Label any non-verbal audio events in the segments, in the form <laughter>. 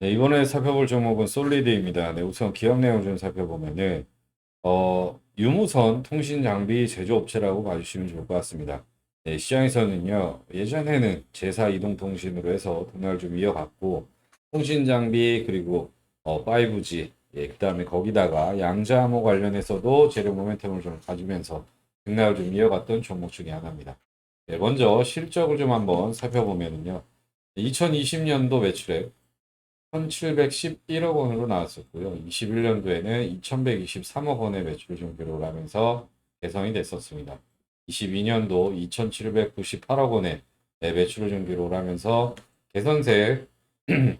네, 이번에 살펴볼 종목은 솔리드입니다. 네, 우선 기업 내용 좀 살펴보면은, 어, 유무선 통신 장비 제조업체라고 봐주시면 좋을 것 같습니다. 네, 시장에서는요, 예전에는 제사 이동 통신으로 해서 등락을 좀 이어갔고, 통신 장비, 그리고, 어, 5G, 예, 그 다음에 거기다가 양자 암호 관련해서도 재료 모멘텀을 좀 가지면서 등락을 좀 이어갔던 종목 중에 하나입니다. 네, 먼저 실적을 좀 한번 살펴보면은요, 2020년도 매출액 1,711억 원으로 나왔었고요. 21년도에는 2,123억 원의 매출을 좀 기록을 하면서 개선이 됐었습니다. 22년도 2,798억 원의 네, 매출을 좀 기록을 하면서 개선세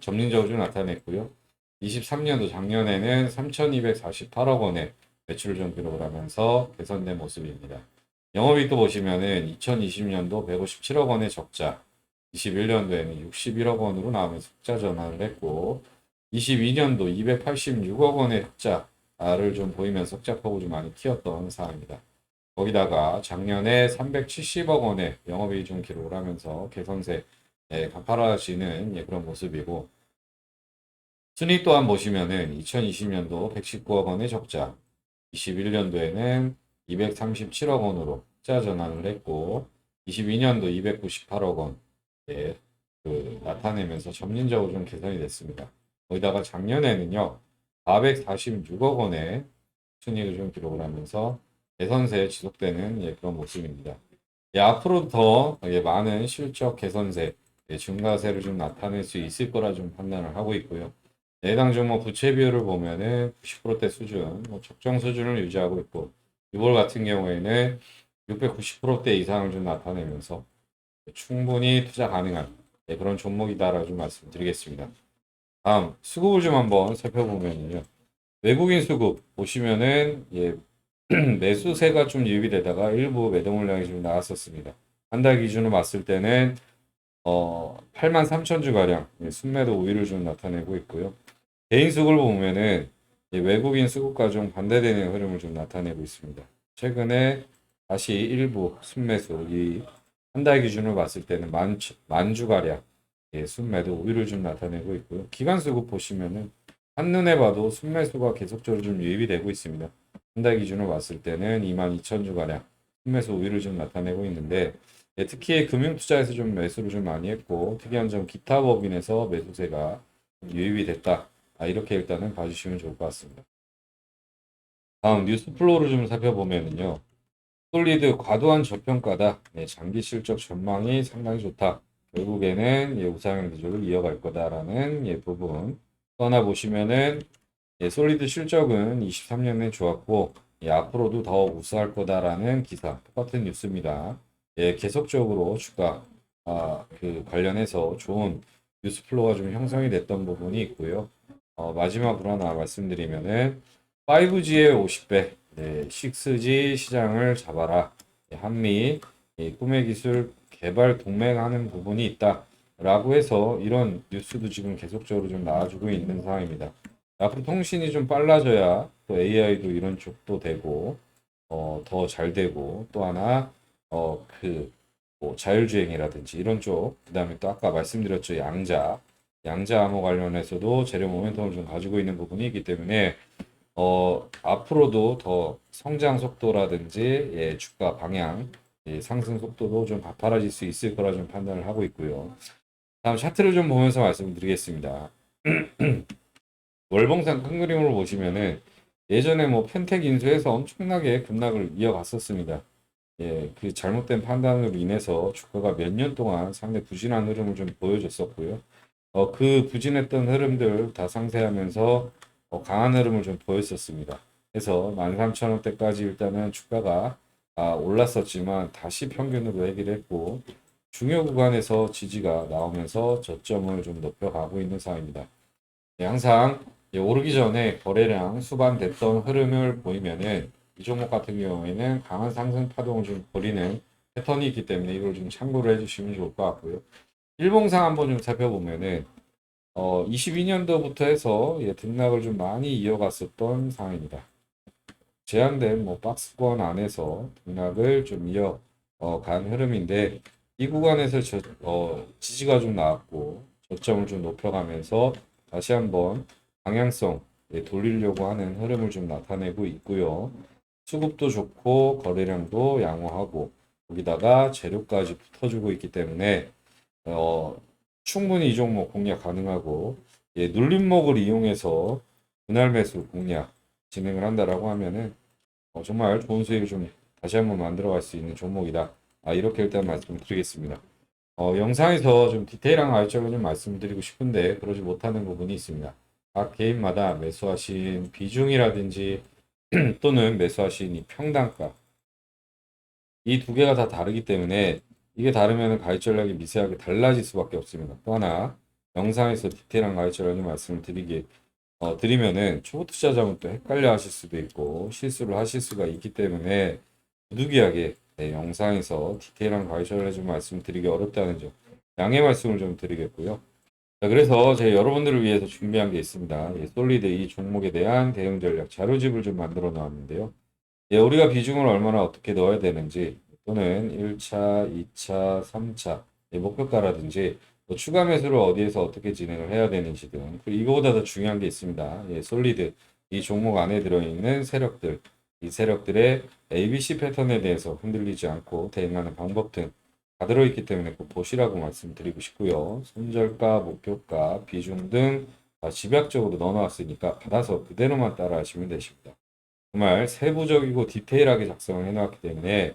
점진적으로 좀 나타냈고요. 23년도 작년에는 3,248억 원의 매출을 좀 기록을 하면서 개선된 모습입니다. 영업이익도 보시면은 2020년도 157억 원의 적자, 21년도에는 61억 원으로 나오면서 흑자 전환을 했고 22년도 286억 원의 흑자를 좀 보이면서 흑자폭을 좀 많이 키웠던 상황입니다. 거기다가 작년에 370억 원의 영업이익 좀 기록을 하면서 개선세 예, 가파라지는 예, 그런 모습이고 순위 또한 보시면은 2020년도 119억 원의 적자, 21년도에는 237억 원으로 흑자 전환을 했고 22년도 298억 원 예, 그 나타내면서 점진적으로 좀 개선이 됐습니다. 거기다가 작년에는요, 446억 원의 순이익을 좀 기록을 하면서 개선세 지속되는 예, 그런 모습입니다. 예, 앞으로 더 예, 많은 실적 개선세, 예, 증가세를 좀 나타낼 수 있을 거라 좀 판단을 하고 있고요. 해당 종목 부채 비율을 보면은 90%대 수준, 뭐 적정 수준을 유지하고 있고, 이월 같은 경우에는 690%대 이상을 좀 나타내면서 충분히 투자 가능한 네, 그런 종목이다라고 좀 말씀드리겠습니다. 다음 수급을 좀 한번 살펴보면요. 외국인 수급 보시면은 예, <clears throat> 매수세가 좀 유입이 되다가 일부 매도 물량이 좀 나왔었습니다. 한 달 기준으로 봤을 때는 어, 8만 3천 주 가량 예, 순매도 우위를 좀 나타내고 있고요. 개인 수급을 보면은 예, 외국인 수급과 좀 반대되는 흐름을 좀 나타내고 있습니다. 최근에 다시 일부 순매수 이 한 달 기준으로 봤을 때는 만, 만 주가량 예, 순매도 우위를 좀 나타내고 있고요. 기간 수급 보시면은 한눈에 봐도 순매수가 계속적으로 좀 유입이 되고 있습니다. 한 달 기준으로 봤을 때는 2만 2천 주가량 순매수 우위를 좀 나타내고 있는데 예, 특히 금융투자에서 좀 매수를 좀 많이 했고 특이한 점 기타 법인에서 매수세가 유입이 됐다. 아, 이렇게 일단은 봐주시면 좋을 것 같습니다. 다음 뉴스 플로우를 좀 살펴보면은요. 솔리드 과도한 저평가다. 네, 장기 실적 전망이 상당히 좋다. 결국에는 예, 우상향 기조를 이어갈 거다라는 예, 부분. 또 하나 보시면은 예, 솔리드 실적은 23년에 좋았고 예, 앞으로도 더 우수할 거다라는 기사. 똑같은 뉴스입니다. 예, 계속적으로 주가 아, 그 관련해서 좋은 뉴스 플로우가 좀 형성이 됐던 부분이 있고요. 어, 마지막으로 하나 말씀드리면은 5G의 50배, 네, 6G 시장을 잡아라. 예, 한미 이 꿈의 기술 개발 동맹하는 부분이 있다 라고 해서 이런 뉴스도 지금 계속적으로 좀 나와주고 있는 상황입니다. 앞으로 통신이 좀 빨라져야 또 AI도 이런 쪽도 되고 어, 더 잘 되고 또 하나 어, 그 뭐 자율주행이라든지 이런 쪽 그 다음에 또 아까 말씀드렸죠 양자 양자 암호 관련해서도 재료 모멘텀을 좀 가지고 있는 부분이 있기 때문에 어, 앞으로도 더 성장 속도라든지 예, 주가 방향 예, 상승 속도도 좀 가파라질 수 있을 거라 좀 판단을 하고 있고요. 다음 차트를 좀 보면서 말씀드리겠습니다. <clears throat> 월봉상 큰 그림으로 보시면은 예전에 뭐 펜텍 인수해서 엄청나게 급락을 이어갔었습니다. 예, 그 잘못된 판단으로 인해서 주가가 몇 년 동안 상당히 부진한 흐름을 좀 보여줬었고요. 어, 그 부진했던 흐름들 다 상쇄하면서 어, 강한 흐름을 좀 보였었습니다. 그래서 13,000원대까지 일단은 주가가 아, 올랐었지만 다시 평균으로 얘기를 했고 중요 구간에서 지지가 나오면서 저점을 좀 높여가고 있는 상황입니다. 네, 항상 예, 오르기 전에 거래량 수반됐던 흐름을 보이면은 이 종목 같은 경우에는 강한 상승 파동을 좀 벌이는 패턴이 있기 때문에 이걸 좀 참고를 해주시면 좋을 것 같고요. 일봉상 한번 좀 살펴보면은 어, 22년도부터 해서 예, 등락을 좀 많이 이어갔었던 상황입니다. 제한된 뭐 박스권 안에서 등락을 좀 이어 어, 간 흐름인데 이 구간에서 저, 어, 지지가 좀 나왔고 저점을 좀 높여가면서 다시 한번 방향성 예, 돌리려고 하는 흐름을 좀 나타내고 있고요. 수급도 좋고 거래량도 양호하고 거기다가 재료까지 붙어주고 있기 때문에 어, 충분히 이 종목 공략 가능하고 예, 눌림목을 이용해서 분할 매수 공략 진행을 한다라고 하면은 어, 정말 좋은 수익을 좀 다시 한번 만들어 갈 수 있는 종목이다. 아, 이렇게 일단 말씀드리겠습니다. 어, 영상에서 좀 디테일한 가이점을 좀 말씀드리고 싶은데 그러지 못하는 부분이 있습니다. 각 개인마다 매수하신 비중이라든지 <clears throat> 또는 매수하신 이 평단가 이 두 개가 다 다르기 때문에 이게 다르면 가입 전략이 미세하게 달라질 수밖에 없습니다. 또 하나 영상에서 디테일한 가입 전략을 말씀을 드리기 어, 드리면은 초보 투자자분 또 헷갈려 하실 수도 있고 실수를 하실 수가 있기 때문에 부득이하게 네, 영상에서 디테일한 가입 전략을 좀 말씀드리기 어렵다는 점 양해 말씀을 좀 드리겠고요. 자, 그래서 제가 여러분들을 위해서 준비한 게 있습니다. 예, 솔리드 이 종목에 대한 대응 전략 자료집을 좀 만들어 놨는데요. 예, 우리가 비중을 얼마나 어떻게 넣어야 되는지 또는 1차, 2차, 3차 예, 목표가라든지 또 추가 매수를 어디에서 어떻게 진행을 해야 되는지 등 이거보다 더 중요한 게 있습니다. 예, 솔리드 이 종목 안에 들어있는 세력들 이 세력들의 ABC 패턴에 대해서 흔들리지 않고 대응하는 방법 등 다 들어있기 때문에 꼭 보시라고 말씀드리고 싶고요. 손절가, 목표가, 비중 등다 집약적으로 넣어놨으니까 받아서 그대로만 따라 하시면 되십니다. 정말 세부적이고 디테일하게 작성을 해놨기 때문에